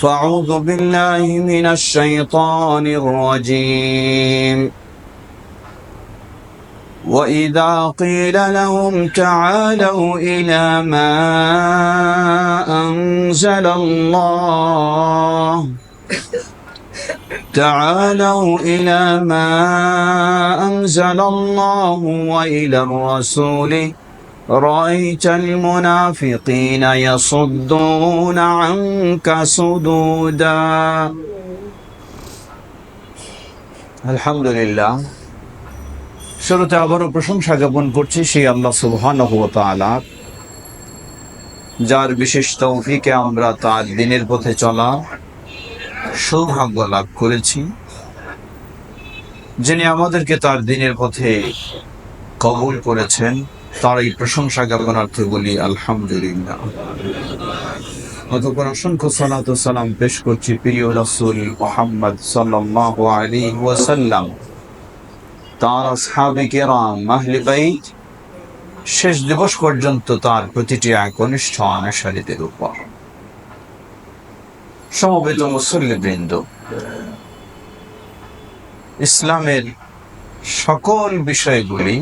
فأعوذ بالله من الشيطان الرجيم. وإذا قيل لهم تعالوا إلى ما أنزل الله. تعالوا إلى ما أنزل الله وإلى الرسول. رأيت المنافقين يصدون عنك صدودا الحمد لله শুরুতে আবারও প্রশংসা জ্ঞাপন করছি সেই আল্লাহ সুবহানাহু ওয়া তাআলা যার বিশেষ তৌফিকে আমরা তার দিনের পথে চলা সৌভাগ্য লাভ করেছি যিনি আমাদেরকে তার দিনের পথে কবুল করেছেন তার এই প্রশংসা জ্ঞাপনার্থে বলি, আলহামদুলিল্লাহ। অতপর অসংখ্য সালাত সালাম পেশ করছি প্রিয় রাসূল মুহাম্মদ সাল্লাল্লাহু আলাইহি ওয়াসাল্লাম। তার আসহাবে কেরাম বাইত, শেষ দিবস পর্যন্ত তার প্রতিটি একনিষ্ঠ অনুসারীদের উপর। সমবেত মুসল্লিবৃন্দ, ইসলামের সকল বিষয়গুলি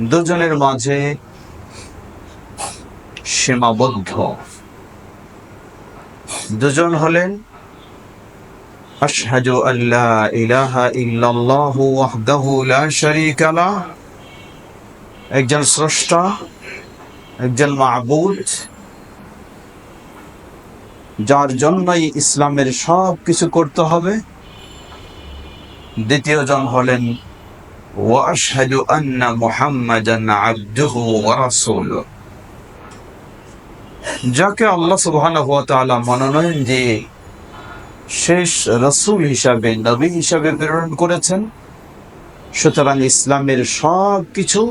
দুজনের মাঝে সীমাবদ্ধ। দুজন হলেন, আশহাদু ইলাহা ওয়াহদাহু লা শারীকা একজন স্রষ্টা, একজন মাবুদ, যার জন্যই ইসলামের সব কিছু করতে হবে। দ্বিতীয় জন হলেন واشهد ان محمدا عبده ورسوله যাকে আল্লাহ সুবহানাহু ওয়া তাআলা মনোনয়ন দিয়ে শেষ রাসূল হিসাবে নবী হিসাবে প্রেরণ করেছেন সুতরাং ইসলামের সব কিছু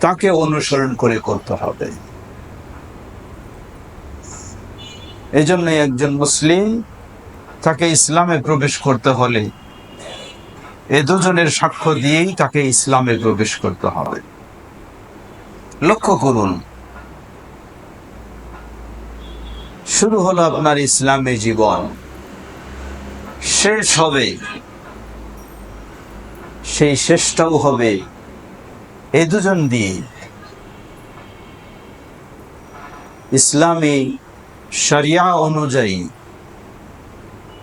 তাকে অনুসরণ করে করতে হবে এই জন্য একজন মুসলিম তাকে ইসলামে প্রবেশ করতে হলে এ দুজনের সাক্ষ্য দিয়েই তাকে ইসলামে প্রবেশ করতে হবে। লক্ষ্য করুন। শুরু হলো আপনার ইসলামী জীবন। শেষ হবে। সেই শেষটাও হবে এ দুজন দিয়ে। ইসলামী শরিয়া অনুযায়ী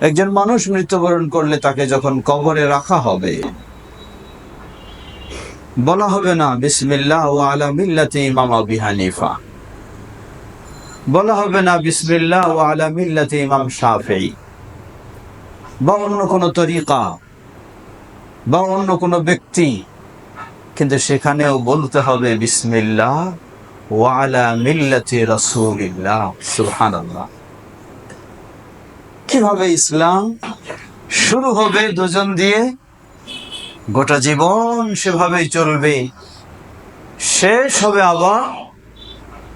একজন মানুষ মৃত্যুবরণ করলে তাকে যখন কবরে রাখা হবে, বলা হবে না, বিসমিল্লাহ আলা মিল্লাতে ইমাম আবি হানিফা। বলা হবে না, বিসমিল্লাহ আলা মিল্লাতে ইমাম শাফি। বা অন্য কোনো তরিকা, বা অন্য কোনো ব্যক্তি। কিন্তু সেখানেও বলতে হবে, বিসমিল্লাহ ও আলা মিল্লাতে রসুলিল্লাহ। সুবহানাল্লাহ। কীভাবে ইসলাম শুরু হবে দুজন দিয়ে? গোটা জীবন সেভাবেই চলবে। শেষ হবে আবার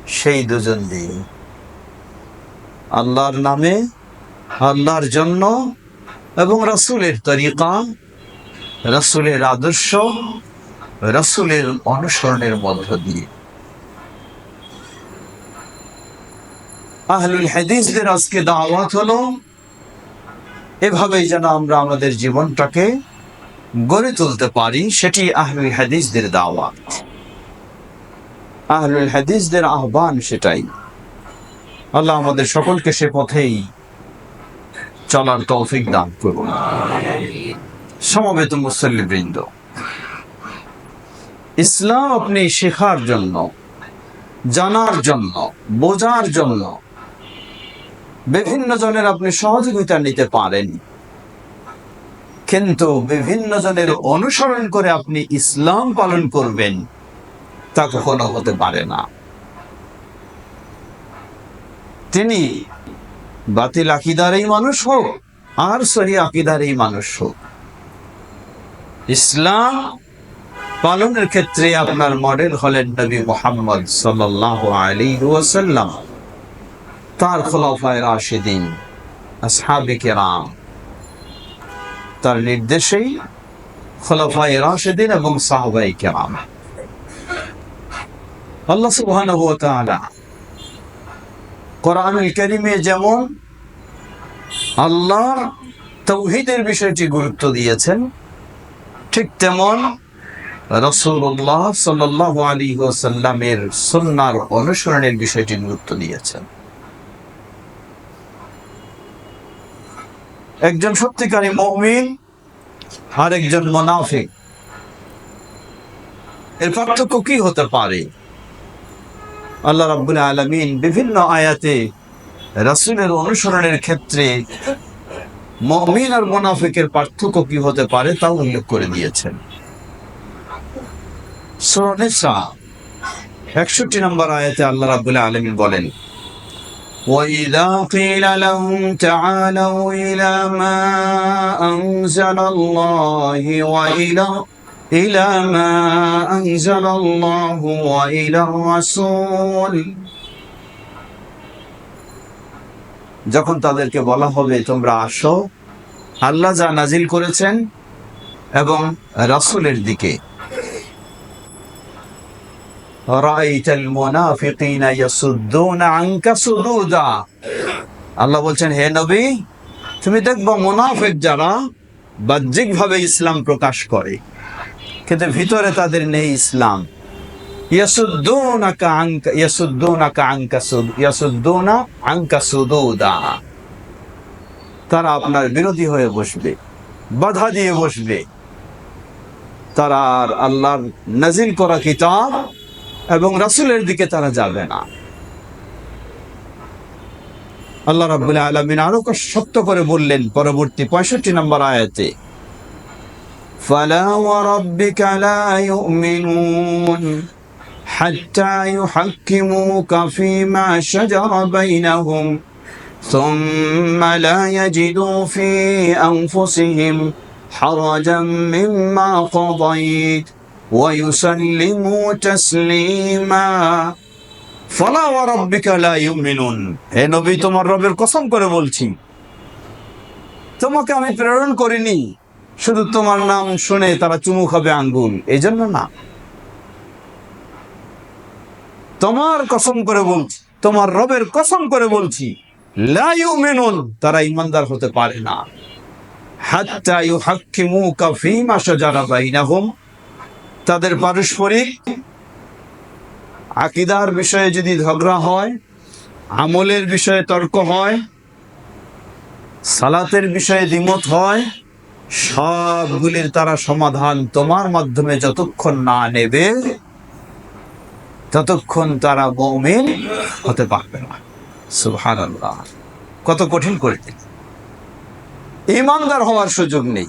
সেই দুজন দিয়ে। আল্লাহর নামে, আল্লাহর জন্য এবং রাসূলের তরিকা, রাসূলের আদর্শ, রাসূলের অনুসরণের মধ্য দিয়ে। আহলুল হাদিসদের আজকে দাওয়াত হলো এভাবেই যেন আমরা আমাদের জীবনটাকে গড়ে তুলতে পারি, সেটি আহলুল হাদিসদের দাওয়াত। আহলুল হাদিসদের আহ্বান সেটাই। আল্লাহ আমাদের সকলকে সে পথেই চলার তৌফিক দান করুন। সমবেত মুসল্লিবৃন্দ, ইসলাম আপনি শেখার জন্য, জানার জন্য, বোঝার জন্য বিভিন্ন জনের আপনি সহযোগিতা নিতে পারেন। কিন্তু বিভিন্ন জনের অনুসরণ করে আপনি ইসলাম পালন করবেন, তা কখনো হতে পারে না। তিনি বাতিল আকিদার এই মানুষ হোক, আর সহি আকিদার এই মানুষ হোক। ইসলাম পালনের ক্ষেত্রে আপনার মডেল হলেন নবী মোহাম্মদ সাল্লাহ আলী ওয়াসাল্লাম। তার খোলাফায় রাশেদিন, আসহাবে কেরাম। তার নির্দেশেই খোলাফায় রাশেদিন এবং সাহবাই কেরাম। আল্লাহ কোরআনুল কারীমে যেমন আল্লাহ তৌহিদের বিষয়টি গুরুত্ব দিয়েছেন, ঠিক তেমন রসুল্লাহ সাল্লাহ আলী ওসাল্লামের সুন্নার অনুসরণের বিষয়টি গুরুত্ব দিয়েছেন। একজন সত্যিকারী মমিন আর একজন মোনাফিক। এর পার্থক্য কি হতে পারে? আল্লাহ রাব্বুল আলামিন বিভিন্ন আয়াতে রাসূলের অনুসরণের ক্ষেত্রে মুমিন আর মুনাফিকের পার্থক্য কি হতে পারে তা উল্লেখ করে দিয়েছেন। 61 নম্বর আয়াতে আল্লাহ রাব্বুল আলমিন বলেন وإذا قيل لهم تعالوا إلى ما أنزل الله وإلى إلى ما أنزل الله وإلى الرسول যখন তাদেরকে বলা হবে তোমরা আসো আল্লাহ যা নাজিল করেছেন এবং রাসূলের দিকে রাআইতাল মুনাফিকিনা ইয়াসুদ্দুনা আনকা সুদুদা। আল্লাহ বলছেন, হে নবী, তুমি দেখব মুনাফিক যারা বাহ্যিকভাবে ইসলাম প্রকাশ করে, কিন্তু ভিতরে তাদের নেই ইসলাম। তারা আপনার বিরোধী হয়ে বসবে, বাধা দিয়ে বসবে। তারা আর আল্লাহর নাজিল করা কিতাব এবং রাসূলের দিকে তারা যাবে না আল্লাহ রাব্বুল আলামিন আরো সত্য করে বললেন পরবর্তী পঁয়ষট্টি নম্বর আয়াতে فلا وربك لا يؤمنون حتى يحكموك فيما شجر بينهم ثم لا يجدوا في أنفسهم حرجا مما قضيت ويسلموا تسليما ফলা ওয়ারাব্বিকা লা ইউমিনুন হে নবী তোমার রবের কসম করে বলছি তোমাকে আমি প্রেরণ করিনি শুধু তোমার নাম শুনে তারা চুমু খাবে আঙ্গুল এই জন্য না তোমার কসম করে বলছি তোমার রবের কসম করে বলছি লা ইউমিনুন তারা ইমানদার হতে পারে না হাত্তা ইউহাক্কিমুকা ফীমা শাজারা বাইনাহুম তাদের পারস্পরিক আকিদার বিষয়ে যদি ঝগড়া হয়, আমলের বিষয়ে তর্ক হয়, সালাতের বিষয়ে দ্বিমত হয়, সবগুলির তারা সমাধান তোমার মাধ্যমে যতক্ষণ না নেবে, ততক্ষণ তারা মৌমিন হতে পারবে না। সুহান কত কঠিন করে দিল। ইমানদার হওয়ার সুযোগ নেই।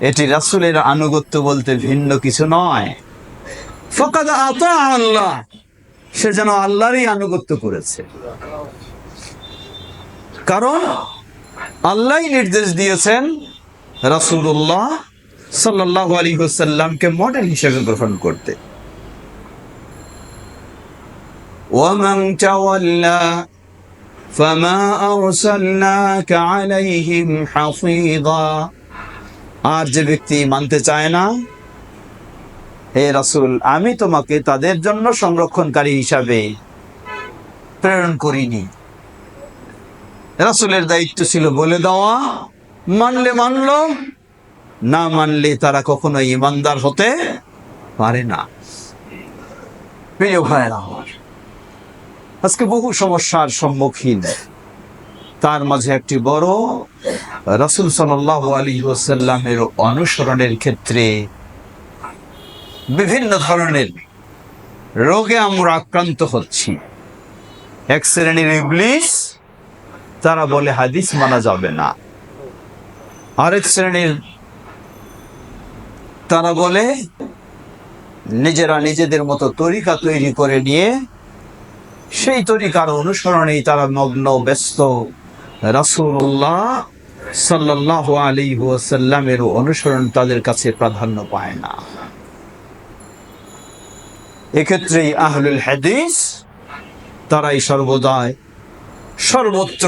এটি রাসূলের আনুগত্য বলতে ভিন্ন কিছু নয় ফকাদ আতা আল্লাহ সে যেন আল্লাহরই আনুগত্য করেছে কারণ আল্লাহ নির্দেশ দিয়েছেন রাসূলুল্লাহ সাল্লাল্লাহু আলাইহি ওয়াসাল্লামকে মডেল হিসেবে গ্রহণ করতে ومن تولى فما أرسلناك عليهم حفيظا আর যে ব্যক্তি মানতে চায় না, হে রাসুল, আমি তোমাকে তাদের জন্য সংরক্ষণকারী হিসাবে প্রেরণ করিনি। রাসূলের দায়িত্ব ছিল বলে দেওয়া, মানলে মানলো, না মানলে তারা কখনো ইমানদার হতে পারে না। প্রিয় ভাইরা আমার, আজকে বহু সমস্যার সম্মুখীন তার মাঝে একটি বড় রসুল সাল্লাহ আলী ওসাল্লামের অনুসরণের ক্ষেত্রে বিভিন্ন ধরনের রোগে আমরা আক্রান্ত হচ্ছি। এক শ্রেণির ইবলিশ তারা বলে হাদিস মানা যাবে না। আরেক শ্রেণির, তারা বলে নিজেরা নিজেদের মতো তরিকা তৈরি করে নিয়ে সেই তরিকার অনুসরণেই তারা মগ্ন, ব্যস্ত রাসূলুল্লাহ সাল্লাহ আলী ওয়াসাল্লামের অনুসরণ তাদের কাছে প্রাধান্য পায় না। এক্ষেত্রেই আহলুল হাদিস তারাই সর্বদাই সর্বত্র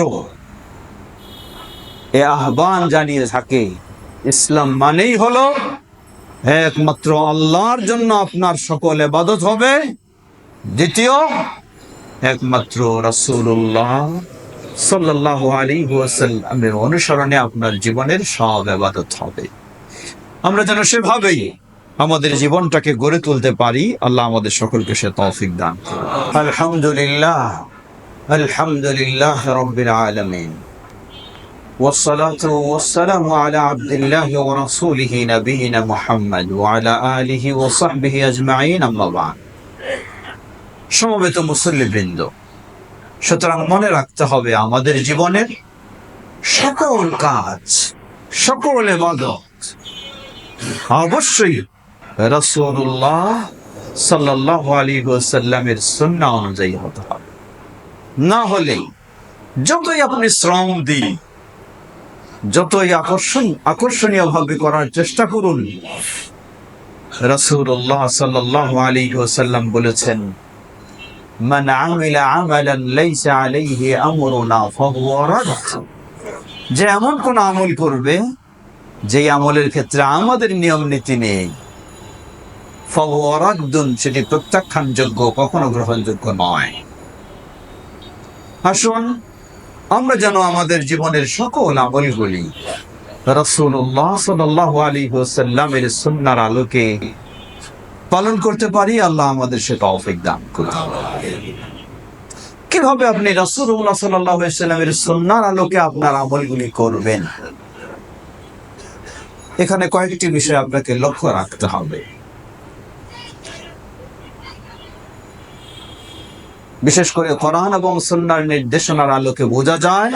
এ আহ্বান জানিয়ে থাকে, ইসলাম মানেই হলো একমাত্র আল্লাহর জন্য আপনার সকল এবাদত হবে। দ্বিতীয়, একমাত্র রাসূলুল্লাহ সাল্লাহ আলী ওয়াসাল্লামের অনুসরণে আপনার জীবনের সব এবাদত হবে আমরা যেন সেভাবেই আমাদের জীবনটাকে গড়ে তুলতে পারি আল্লাহ আমাদের সকলকে সে তৌফিক দান করুন। আলহামদুলিল্লাহ আলহামদুলিল্লাহ রব্বিল আলামিন والصلاة والسلام على عبد الله ورسوله نبينا محمد وعلى آله وصحبه أجمعين أما بعد সমবেত মুসল্লিবৃন্দ সুতরাং মনে রাখতে হবে আমাদের জীবনের সকল কাজ, সকল এবাদত অবশ্যই রাসূলুল্লাহ সাল্লাল্লাহু আলাইহি ওয়াসাল্লামের সুন্নাহ অনুযায়ী হতে হবে। না হলে যতই আপনি শ্রম দিন, যতই আকর্ষণ আকর্ষণীয় ভাবে করার চেষ্টা করুন, রাসূলুল্লাহ সাল্লাল্লাহু আলাইহি ওয়াসাল্লাম বলেছেন মান আমিলা আমালান লাইসা আলাইহি আমরুনা ফাহুয়া রাদ যে এমন কোন আমল করবে যে আমলের ক্ষেত্রে আমাদের নিয়ম নীতি নেই, ফাহুয়া রাদ্দুন সেটি প্রত্যাখ্যানযোগ্য, কখনো গ্রহণযোগ্য নয়। আসুন, আমরা যেন আমাদের জীবনের সকল আমলগুলি রসুল্লাহ সাল্লাহ আলী সাল্লামের সুন্নার আলোকে পালন করতে পারি, আল্লাহ আমাদের সে তৌফিক দান করুন। কীভাবে আপনি রসুল্লাহ সাল্লামের সুন্নার আলোকে আপনার আমলগুলি করবেন? এখানে কয়েকটি বিষয় আপনাকে লক্ষ্য রাখতে হবে। বিশেষ করে কোরআন এবং সন্ন্যার নির্দেশনার আলোকে বোঝা যায়,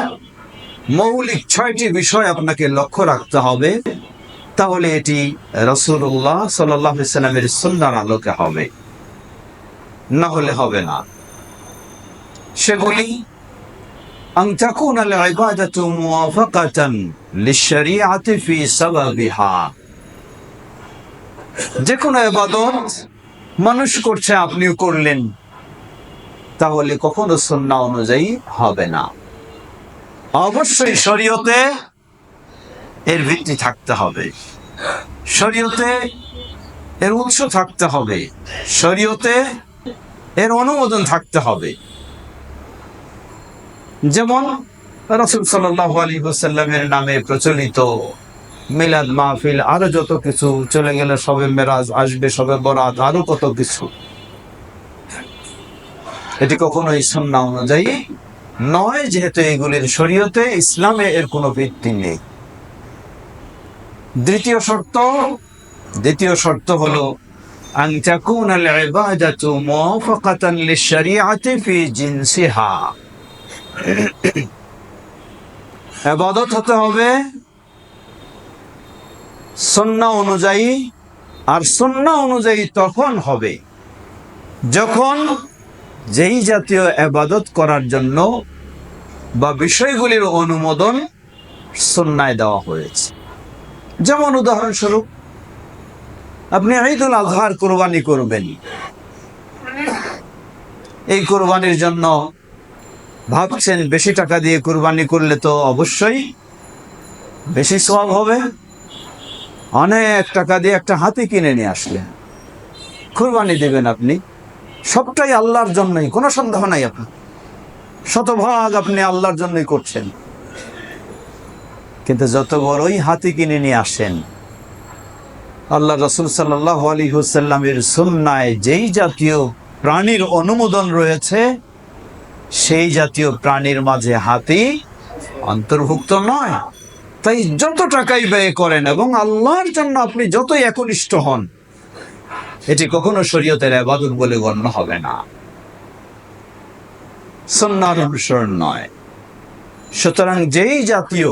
মৌলিক ছয়টি বিষয় আপনাকে লক্ষ্য রাখতে হবে। তাহলে এটি রসুল্লাহ সাল্লামের সন্ন্যার আলোকে হবে না হলে হবে না সেগুলি أن تكون العبادة موافقة للشريعة في سببها যে কোনো এবাদত মানুষ করছে আপনিও করলেন তাহলে কখনো সন্না অনুযায়ী হবে না অবশ্যই শরীয়তে এর ভিত্তি থাকতে হবে। শরীয়তে এর উৎস থাকতে হবে। শরীয়তে এর অনুমোদন থাকতে হবে। যেমন রসুল সাল্লাহ আলী সাল্লামের নামে প্রচলিত মিলাদ মাহফিল, আরও যত কিছু চলে গেলে সবে মেরাজ আসবে, সবে বরাত, আরও কত কিছু। এটি কখনোই সন্না অনুযায়ী নয়, যেহেতু এগুলির শরীয়তে ইসলামে এর কোনো ভিত্তি নেই। দ্বিতীয় শর্ত দ্বিতীয় শর্ত হলো أن تكون العبادة موافقة للشريعة في جنسها আবাদত হতে হবে সন্না অনুযায়ী আর সন্না অনুযায়ী তখন হবে যখন যেই জাতীয় আবাদত করার জন্য বা বিষয়গুলির অনুমোদন সন্ন্যায় দেওয়া হয়েছে যেমন উদাহরণস্বরূপ, আপনি ঈদুল আজহার কোরবানি করবেন। এই কোরবানির জন্য ভাবছেন, বেশি টাকা দিয়ে কোরবানি করলে তো অবশ্যই বেশি সব হবে। অনেক টাকা দিয়ে একটা হাতি কিনে নিয়ে আসলেন কোরবানি দেবেন আপনি। সবটাই আল্লাহর জন্যই, কোনো সন্দেহ নাই আপনার। শতভাগ আপনি আল্লাহর জন্যই করছেন। কিন্তু যত বড়ই হাতি কিনে নিয়ে আসেন, আল্লাহ রসুল সাল্লাহ আলী হুসাল্লামের সুন্নায় যেই জাতীয় প্রাণীর অনুমোদন রয়েছে, সেই জাতীয় প্রাণীর মাঝে হাতি অন্তর্ভুক্ত নয়। তাই যত টাকাই ব্যয় করেন এবং আল্লাহর জন্য আপনি যতই একনিষ্ঠ হন, এটি কখনো শরীয়তের আবাদত বলে গণ্য হবে না। সন্ন্যার অনুসরণ নয়। সুতরাং যেই জাতীয়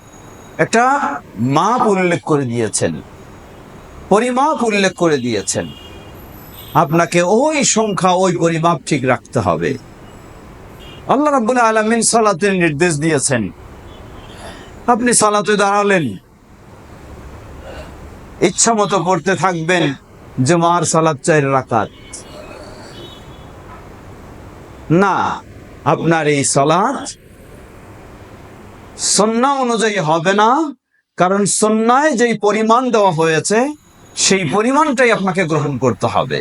একটা মাপ উল্লেখ করে দিয়েছেন। পরিমাপ উল্লেখ করে দিয়েছেন। আপনাকে ওই সংখ্যা, ওই পরিমাপ ঠিক রাখতে হবে। আল্লাহ রাব্বুল আলামিন সালাতের নির্দেশ দিয়েছেন। আপনি সালাতে দাঁড়ালেন। ইচ্ছা মতো পড়তে থাকবেন যে মার সালাত চাই রাকাত। না, আপনার এই সালাত সন্না অনুযায়ী হবে না, কারণ সন্ন্যায় যেই পরিমাণ দেওয়া হয়েছে, সেই পরিমাণটাই আপনাকে গ্রহণ করতে হবে।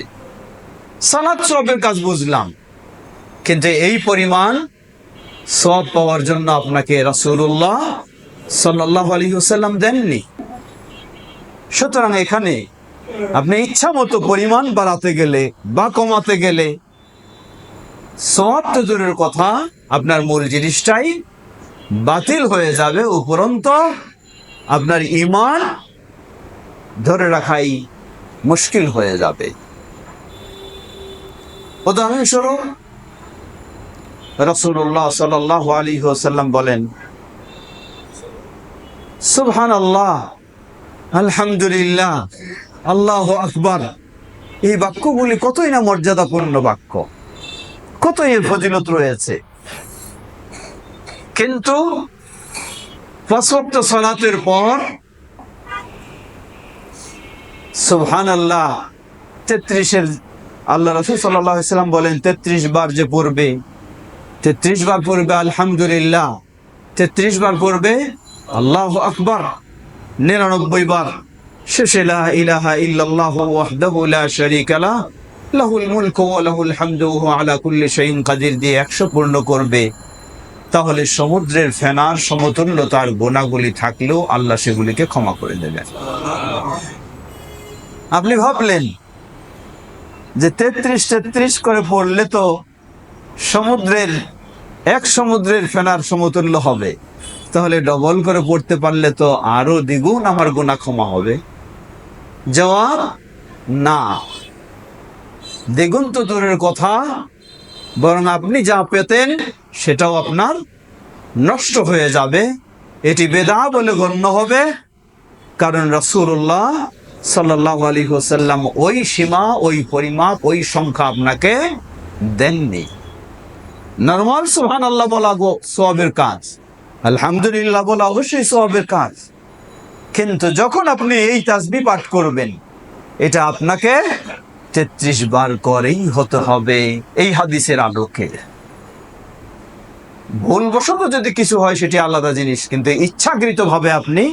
সালাত সবের কাজ বুঝলাম, কিন্তু এই পরিমাণ সব পাওয়ার জন্য আপনাকে রাসূলুল্লাহ সাল্লাহ আলী হুসাল্লাম দেননি। সুতরাং এখানে আপনি ইচ্ছা মতো পরিমাণ বাড়াতে গেলে বা কমাতে গেলে সব তো দূরের কথা, আপনার মূল জিনিসটাই বাতিল হয়ে যাবে উপরন্ত আপনার ইমান ধরে রাখাই মুশকিল হয়ে যাবে। উদাহরণস্বরূপ রসুল্লাহ সাল আলী সাল্লাম বলেন সুবহান আল্লাহ আলহামদুলিল্লাহ, আল্লাহ আকবার। এই বাক্যগুলি কতই না মর্যাদাপূর্ণ বাক্য, কতই এর ফজিলত রয়েছে। কিন্তু পাঁচওয়াক্ত সালাতের পর সুবহান আল্লাহ তেত্রিশের আল্লাহ রসুল সাল্লাম বলেন, তেত্রিশ বার যে পড়বে, তেত্রিশ বার পড়বে আলহামদুলিল্লাহ, তেত্রিশ বার পড়বে আল্লাহ আকবার, নিরানব্বই বার, শেষে ইলাহা ইল্লাল্লাহ ওয়াহদাহু লা আলা কুল্লি শাইইন কাদির দিয়ে 100 পূর্ণ করবে। তাহলে সমুদ্রের ফেনার সমতুল্য তার গোনাগুলি থাকলেও আল্লাহ সেগুলিকে ক্ষমা করে দেবেন। আপনি ভাবলেন যে তেত্রিশ তেত্রিশ করে পড়লে তো সমুদ্রের, এক সমুদ্রের ফেনার সমতুল্য হবে। তাহলে ডবল করে পড়তে পারলে তো আরও দ্বিগুণ আমার গুণা ক্ষমা হবে। জবাব, না। দ্বিগুণ তো দূরের কথা। বরং আপনি যা পেতেন সেটাও আপনার নষ্ট হয়ে যাবে। এটি বেদা বলে গণ্য হবে। কারণ রসুল্লাহ সাল্লাহ আলী হোসাল্লাম ওই সীমা, ওই পরিমাপ, ওই সংখ্যা আপনাকে দেননি। নর্মাল সুহান আল্লাহ বলা গো সবের কাজ। আলহামদুলিল্লাহ বলা অবশ্যই সবের কাজ। কিন্তু যখন আপনি এই তাসবি পাঠ করবেন, এটা আপনাকে তেত্রিশ বার করেই হতে হবে এই হাদিসের আলোকে ভুলবশত যদি কিছু হয় সেটি আলাদা জিনিস কিন্তু ইচ্ছাকৃত ভাবে আপনি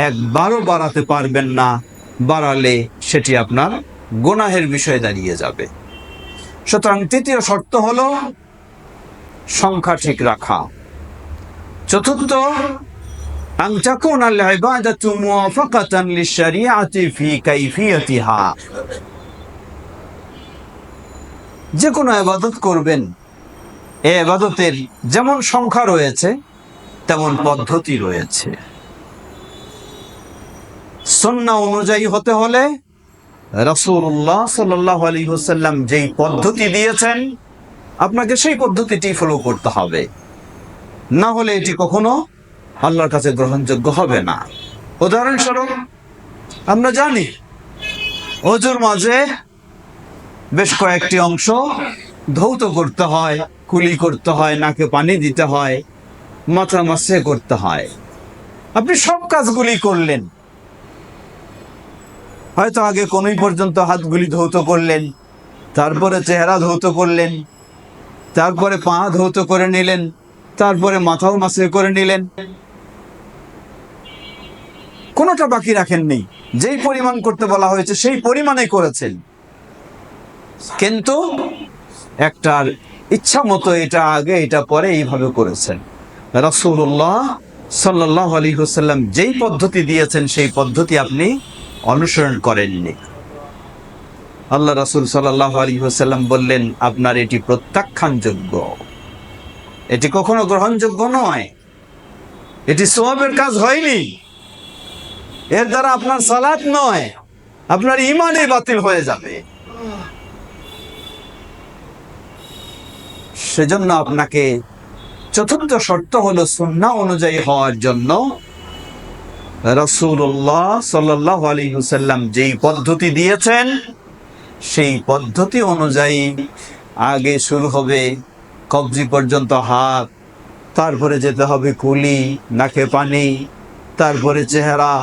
একবারও বাড়াতে পারবেন না বাড়ালে সেটি আপনার গোনাহের বিষয়ে দাঁড়িয়ে যাবে সুতরাং তৃতীয় শর্ত হলো সংখ্যা ঠিক রাখা চতুর্থ أن تكون العبادة موافقة للشريعة في كيفيتها যে কোনো আবাদত করবেন। এ আবাদতের যেমন সংখ্যা রয়েছে, তেমন পদ্ধতি রয়েছে। সন্না অনুযায়ী হতে হলে রসুল্লাহ সাল্লাহ আলী হোসাল্লাম যেই পদ্ধতি দিয়েছেন, আপনাকে সেই পদ্ধতিটি ফলো করতে হবে। না হলে এটি কখনো আল্লাহর কাছে গ্রহণযোগ্য হবে না। উদাহরণস্বরূপ, আমরা জানি অজুর মাঝে বেশ কয়েকটি অংশ ধৌত করতে হয়, কুলি করতে হয়, নাকে পানি দিতে হয়, মাথা মাসে করতে হয়। আপনি সব কাজগুলি করলেন। হয়তো আগে কোনোই পর্যন্ত হাতগুলি ধৌত করলেন, তারপরে চেহারা ধৌত করলেন, তারপরে পা ধৌত করে নিলেন, তারপরে মাথাও মাসে করে নিলেন। কোনোটা বাকি রাখেননি? যেই পরিমাণ করতে বলা হয়েছে সেই পরিমাণে করেছেন। কিন্তু একটার ইচ্ছা মতো এটা আগে, এটা পরে এইভাবে করেছেন। রাসূলুল্লাহ সাল্লাল্লাহু আলাইহি ওয়াসাল্লাম যেই পদ্ধতি দিয়েছেন, সেই পদ্ধতি আপনি অনুসরণ করেননি। আল্লাহ রাসূল সাল্লাল্লাহু আলাইহি ওয়াসাল্লাম বললেন, আপনার এটি প্রত্যাখ্যানযোগ্য। এটি কখনো গ্রহণযোগ্য নয়। এটি সোয়াবের কাজ হয়নি। এর দ্বারা আপনার সালাত নয়। আপনার ইমানই বাতিল হয়ে যাবে। সেজন্য আপনাকে চতুর্থ শর্ত হলো সুন্না অনুযায়ী হওয়ার জন্য রসুল্লাহ সাল্লাহ আলী হুসাল্লাম যেই পদ্ধতি দিয়েছেন, সেই পদ্ধতি অনুযায়ী আগে শুরু হবে কবজি পর্যন্ত হাত, তারপরে যেতে হবে কুলি, নাকে পানি, তারপরে চেহারা,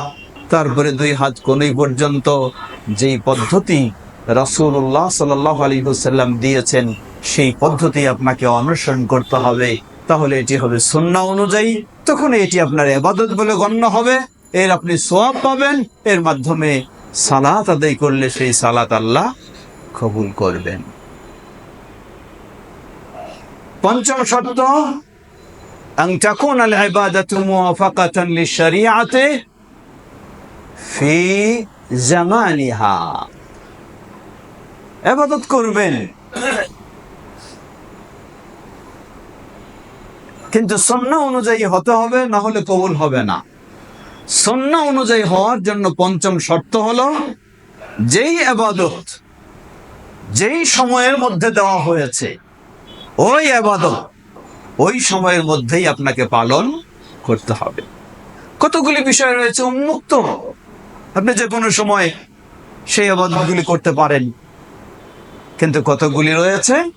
তারপরে দুই হাত কোনই পর্যন্ত যেই পদ্ধতি রাসূলুল্লাহ সাল্লাল্লাহু আলাইহি ওয়াসাল্লাম দিয়েছেন সেই পদ্ধতি আপনাকে অনুসরণ করতে হবে তাহলে এটি হবে সুন্নাহ অনুযায়ী তখন এটি আপনার ইবাদত বলে গণ্য হবে এর আপনি সোয়াব পাবেন এর মাধ্যমে সালাত আদায় করলে সেই সালাত আল্লাহ কবুল করবেন পঞ্চম শর্ত أن تكون العبادة موافقة للشريعة في زمانها আবাদত করবেন। কিন্তু সন্না অনুযায়ী হতে হবে, না হলে কবুল হবে না। সন্না অনুযায়ী হওয়ার জন্য পঞ্চম শর্ত হলো, যেই আবাদত, যেই সময়ের মধ্যে দেওয়া হয়েছে, ওই আবাদত, ওই সময়ের মধ্যেই আপনাকে পালন করতে হবে। কতগুলি বিষয় রয়েছে উন্মুক্ত। আপনি যে কোনো সময় সেই আবাদতগুলি করতে পারেন। কিন্তু কতগুলি রয়েছে?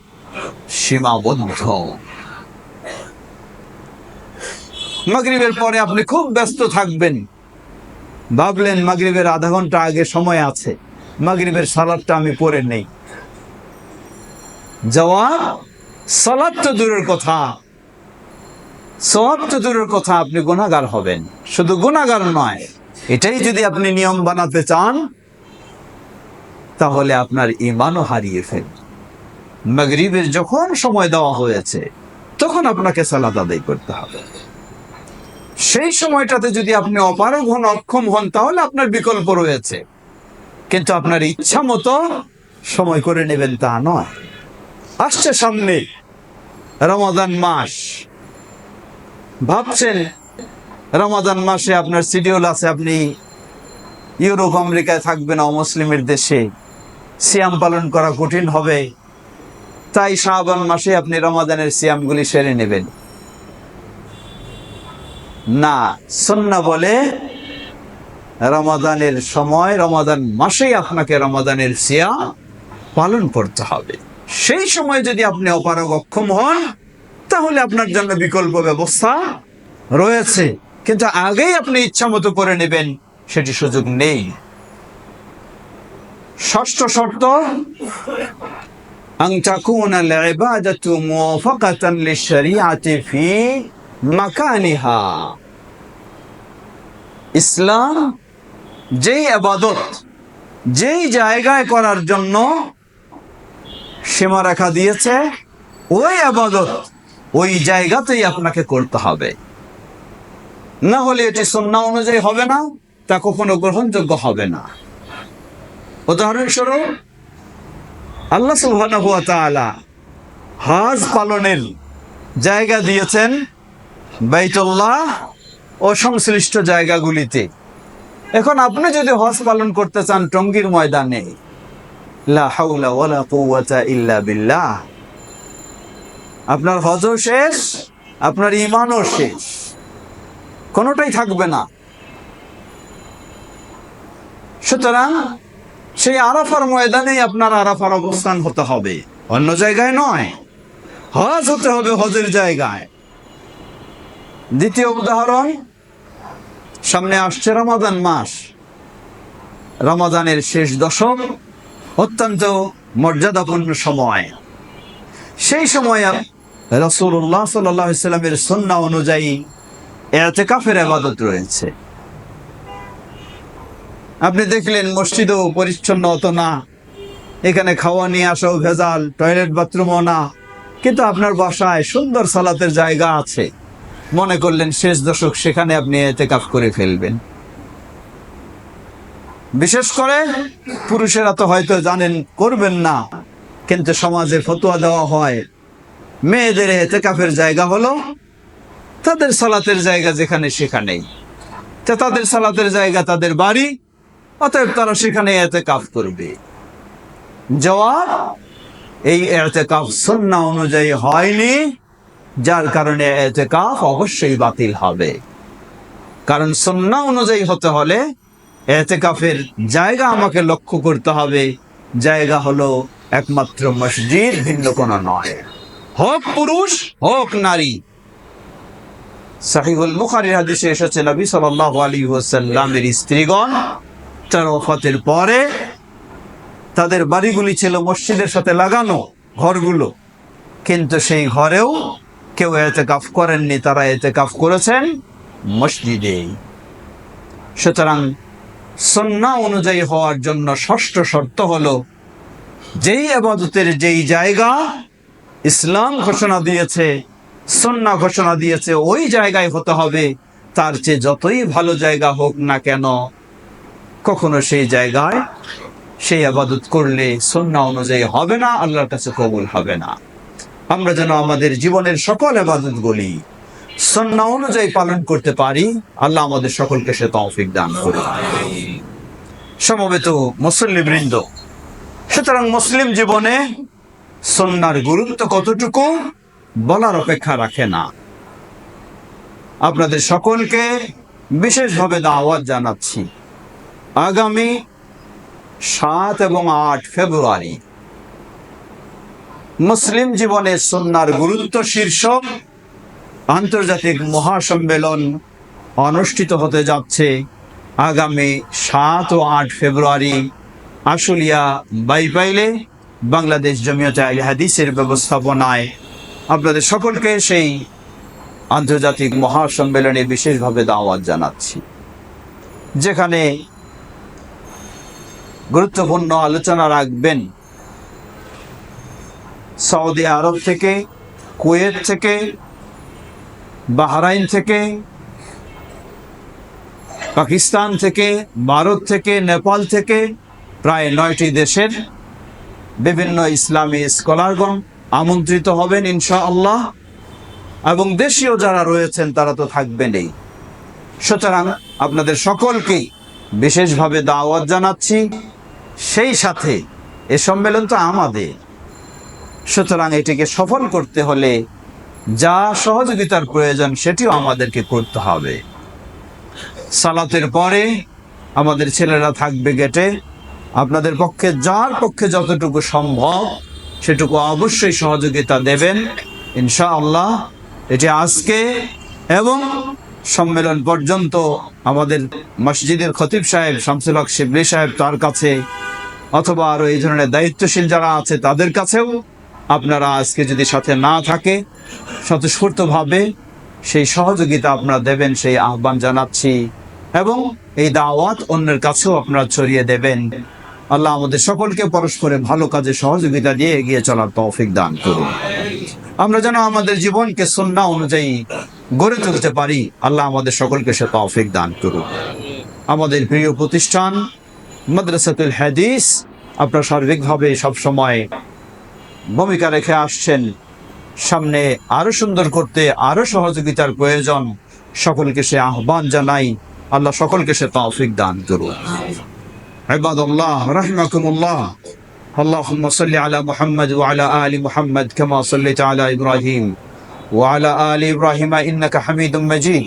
সীমাবদ্ধ। মাগরিবের পরে আপনি খুব ব্যস্ত থাকবেন। ভাবলেন মাগরিবের আধা ঘণ্টা আগে সময় আছে। মাগরিবের সালাদটা আমি পরে নেই। জবাব, সালাদ তো দূরের কথা। সব তো দূরের কথা, আপনি গুণাগার হবেন। শুধু গুণাগার নয়, এটাই যদি আপনি নিয়ম বানাতে চান তাহলে আপনার ইমানও হারিয়ে ফেলবে। মাগরিবের যখন সময় দেওয়া হয়েছে, তখন আপনাকে সালাদ আদায় করতে হবে। সেই সময়টাতে যদি আপনি অপারগ হন, অক্ষম হন, তাহলে আপনার বিকল্প রয়েছে। কিন্তু আপনার ইচ্ছা মতো সময় করে নেবেন তা নয়। আসছে সামনে রমাদান মাস। ভাবছেন, রমাদান মাসে আপনার শিডিউল আছে, আপনি ইউরোপ, আমেরিকায় থাকবেন, অমুসলিমের দেশে। সিয়াম পালন করা কঠিন হবে। তাই শাহবান মাসে আপনি রমাদানের সিয়ামগুলি সেরে নেবেন। না, সন্না বলে রমাদানের সময়, রমাদান মাসেই আপনাকে রমাদানের সিয়াম পালন করতে হবে। সেই সময় যদি আপনি অপারগ অক্ষম হন, তাহলে আপনার জন্য বিকল্প ব্যবস্থা রয়েছে। কিন্তু আগেই আপনি ইচ্ছা মতো করে নেবেন, সেটি সুযোগ নেই। ষষ্ঠ শর্ত أن تكون العبادة موافقة للشريعة في مكانها ইসলাম যেই আবাদত যেই জায়গায় করার জন্য সীমারেখা দিয়েছে ওই আবাদত ওই জায়গাতেই আপনাকে করতে হবে না হলে এটি সন্না অনুযায়ী হবে না তা কখনো গ্রহণযোগ্য হবে না উদাহরণস্বরূপ, আল্লাহ সুবহানাহু ওয়া তাআলা হজ পালনের জায়গা দিয়েছেন বাইতুল্লাহ ও সংশ্লিষ্ট জায়গাগুলিতে। এখন আপনি যদি হজ পালন করতে চান টঙ্গীর ময়দানে বিল্লাহ, আপনার হজও শেষ, আপনার ইমানও শেষ, কোনোটাই থাকবে না। সুতরাং সেই আরাফার ময়দানেই আপনার আরাফার অবস্থান হতে হবে। অন্য জায়গায় নয়। হজ হতে হবে হজের জায়গায়। দ্বিতীয় উদাহরণ, সামনে আসছে রমাদান মাস। রমাদানের শেষ দশক অত্যন্ত মর্যাদাপূর্ণ সময়। সেই সময় রসুল্লাহ সাল্লামের সন্না অনুযায়ী এতে কাফের আবাদত রয়েছে। আপনি দেখলেন মসজিদও পরিচ্ছন্ন হতো না। এখানে খাওয়া নিয়ে আসাও ভেজাল টয়লেট বাথরুমও না। কিন্তু আপনার বাসায় সুন্দর সালাতের জায়গা আছে। মনে করলেন শেষ দশক সেখানে আপনি এতেকাফ করে ফেলবেন। বিশেষ করে পুরুষেরা তো হয়তো জানেন, করবেন না। কিন্তু সমাজে ফতোয়া দেওয়া হয়। মেয়েদের এতেকাফের জায়গা হলো তাদের সালাতের জায়গা যেখানে সেখানেই। তাদের সালাতের জায়গা তাদের বাড়ি অতএব তারা সেখানে এতেকাফ করবে। জবাব, এই এতেকাফ সন্না অনুযায়ী হয়নি, যার কারণে এতেকাফ অবশ্যই বাতিল হবে। কারণ সন্না অনুযায়ী হতে হলে এতেকাফের জায়গা আমাকে লক্ষ্য করতে হবে। জায়গা হলো একমাত্র মসজিদ, ভিন্ন কোনো নয়। হোক পুরুষ, হোক নারী। সাহিহুল বুখারীর হাদিসে এসেছে, নবী সাল্লাল্লাহু আলাইহি ওয়াসাল্লামের স্ত্রীগণ তার ওফাতের পরে তাদের বাড়িগুলি ছিল মসজিদের সাথে লাগানো ঘরগুলো। কিন্তু সেই ঘরেও কেউ এতেকাফ করেননি, তারা এতেকাফ করেছেন মসজিদে সুতরাং সন্না অনুযায়ী হওয়ার জন্য ষষ্ঠ শর্ত হলো, যেই আবাদতের যেই জায়গা ইসলাম ঘোষণা দিয়েছে সন্না ঘোষণা দিয়েছে, ওই জায়গায় হতে হবে। তার চেয়ে যতই ভালো জায়গা হোক না কেন কখনো সেই জায়গায় সেই আবাদত করলে সন্না অনুযায়ী হবে না, আল্লাহর কাছে কবুল হবে না। আমরা যেন আমাদের জীবনের সকল আবাদত গুলি সন্না অনুযায়ী পালন করতে পারি, আল্লাহ আমাদের সকলকে সে তৌফিক দান করুন সমবেত মুসল্লি বৃন্দ, সুতরাং মুসলিম জীবনে সন্ন্যার গুরুত্ব কতটুকু বলার অপেক্ষা রাখে না। আপনাদের সকলকে বিশেষভাবে দাওয়াত জানাচ্ছি। আগামী সাত এবং আট ফেব্রুয়ারি। মুসলিম জীবনে সন্ন্যার গুরুত্ব শীর্ষক। আন্তর্জাতিক মহাসম্মেলন অনুষ্ঠিত হতে যাচ্ছে আগামী সাত ও আট ফেব্রুয়ারি আশুলিয়া বাইপাইলে। বাংলাদেশ জমিয়তে হাদিসের ব্যবস্থাপনায় আপনাদের সকলকে সেই আন্তর্জাতিক মহাসম্মেলনে বিশেষভাবে দাওয়াত জানাচ্ছি। যেখানে গুরুত্বপূর্ণ আলোচনা রাখবেন। সৌদি আরব থেকে, কুয়েত থেকে, বাহরাইন থেকে, পাকিস্তান থেকে, ভারত থেকে, নেপাল থেকে প্রায় নয়টি দেশের বিভিন্ন ইসলামী স্কলারগণ আমন্ত্রিত হবেন ইনশা আল্লাহ এবং দেশীয় যারা রয়েছেন, তারা তো থাকবেনই। সুতরাং আপনাদের সকলকেই বিশেষভাবে দাওয়াত জানাচ্ছি। সেই সাথে এ সম্মেলন তো আমাদের। সুতরাং এটিকে সফল করতে হলে যা সহযোগিতার প্রয়োজন সেটিও আমাদেরকে করতে হবে। সালাতের পরে আমাদের ছেলেরা থাকবে গেটে। আপনাদের পক্ষে, যার পক্ষে যতটুকু সম্ভব সেটুকু অবশ্যই সহযোগিতা দেবেন ইনশা আল্লাহ এটি আজকে এবং সম্মেলন পর্যন্ত আমাদের মসজিদের খতিব সাহেব, শামসুল হক শিবলি সাহেব তার কাছে অথবা আরও এই ধরনের দায়িত্বশীল যারা আছে তাদের কাছেও আপনারা আজকে যদি সাথে না থাকে, স্বতঃস্ফূর্তভাবে সেই সহযোগিতা আপনারা দেবেন, সেই আহ্বান জানাচ্ছি এবং এই দাওয়াত অন্যের কাছেও আপনারা ছড়িয়ে দেবেন। আল্লাহ আমাদের সকলকে পরস্পরে ভালো কাজে সহযোগিতা দিয়ে এগিয়ে চলার তৌফিক দান করুন। আমরা যেন আমাদের জীবনকে সন্না অনুযায়ী গড়ে তুলতে পারি, আল্লাহ আমাদের সকলকে সে তৌফিক দান করুন আমাদের প্রিয় প্রতিষ্ঠান মাদ্রাসাতুল হাদিস আপনার সার্বিকভাবে সবসময় ভূমিকা রেখে আসছেন সামনে আরো সুন্দর করতে আরো সহযোগিতার প্রয়োজন সকলকে সে আহ্বান জানাই আল্লাহ সকলকে সে তৌফিক দান করুন عباد الله رحمكم الله اللهم صل على محمد وعلى آل محمد كما صليت على إبراهيم وعلى آل إبراهيم إنك حميد مجيد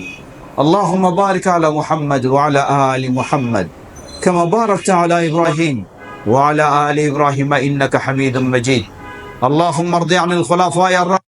اللهم بارك على محمد وعلى آل محمد كما باركت على إبراهيم وعلى آل إبراهيم إنك حميد مجيد. اللهم ارض عن الخلفاء الراشدين.